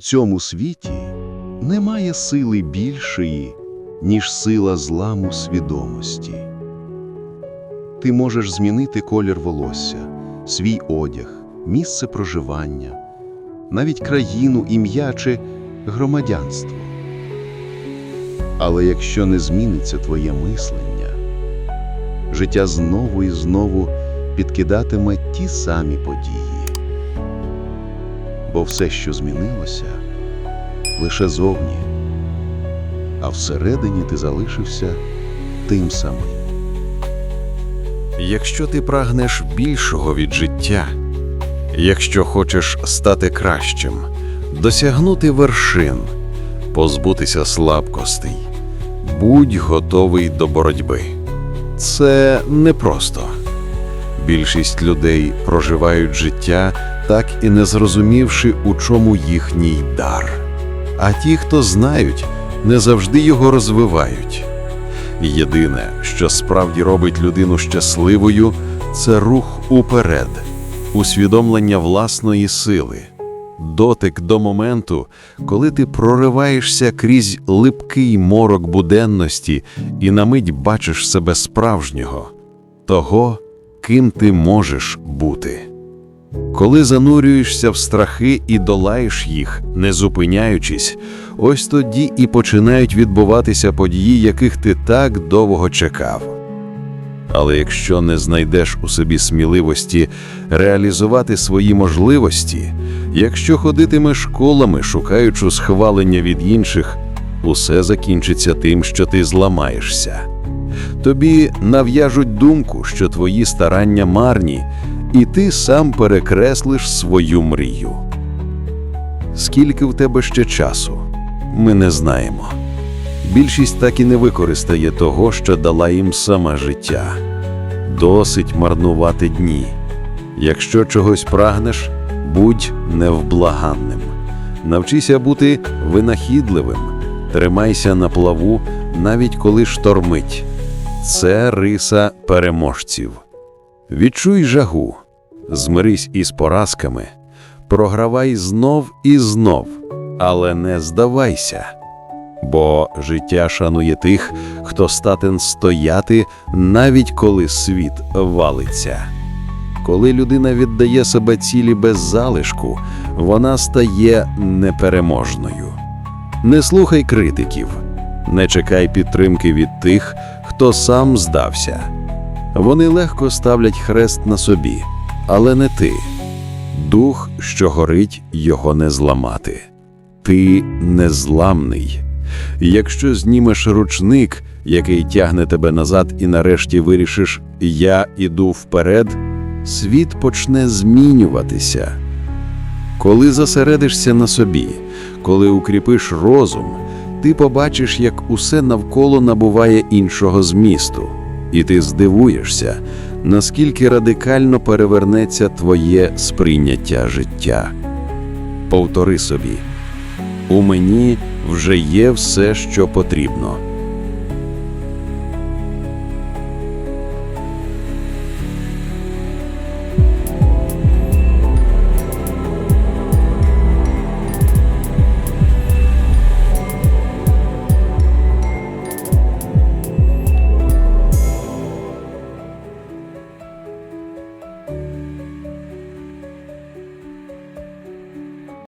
цьому світі немає сили більшої, ніж сила зламу свідомості. Ти можеш змінити колір волосся, свій одяг, місце проживання, навіть країну, ім'я чи громадянство. Але якщо не зміниться твоє мислення, життя знову і знову підкидатиме ті самі події. Бо все, що змінилося, лише зовні, а всередині ти залишився тим самим. Якщо ти прагнеш більшого від життя, якщо хочеш стати кращим, досягнути вершин, позбутися слабкостей, будь готовий до боротьби. Це непросто. Більшість людей проживають життя, так і не зрозумівши, у чому їхній дар. А ті, хто знають, не завжди його розвивають. Єдине, що справді робить людину щасливою, це рух уперед, усвідомлення власної сили, дотик до моменту, коли ти прориваєшся крізь липкий морок буденності і на мить бачиш себе справжнього, того, ким ти можеш бути. Коли занурюєшся в страхи і долаєш їх, не зупиняючись, ось тоді і починають відбуватися події, яких ти так довго чекав. Але якщо не знайдеш у собі сміливості реалізувати свої можливості, якщо ходитимеш колами, шукаючи схвалення від інших, усе закінчиться тим, що ти зламаєшся. Тобі нав'яжуть думку, що твої старання марні, і ти сам перекреслиш свою мрію. Скільки в тебе ще часу? Ми не знаємо. Більшість так і не використає того, що дала їм саме життя. Досить марнувати дні. Якщо чогось прагнеш, будь невблаганним. Навчися бути винахідливим, тримайся на плаву, навіть коли штормить. Це риса переможців. Відчуй жагу, змирись із поразками, програвай знов і знов, але не здавайся. Бо життя шанує тих, хто статен стояти, навіть коли світ валиться. Коли людина віддає себе цілі без залишку, вона стає непереможною. Не слухай критиків, не чекай підтримки від тих, хто сам здався. Вони легко ставлять хрест на собі, але не ти. Дух, що горить, його не зламати. Ти незламний. Якщо знімеш ручник, який тягне тебе назад, і нарешті вирішиш Я іду вперед, світ почне змінюватися. Коли зосередишся на собі, коли укріпиш розум, ти побачиш, як усе навколо набуває іншого змісту, і ти здивуєшся, наскільки радикально перевернеться твоє сприйняття життя. Повтори собі: у мені вже є все, що потрібно.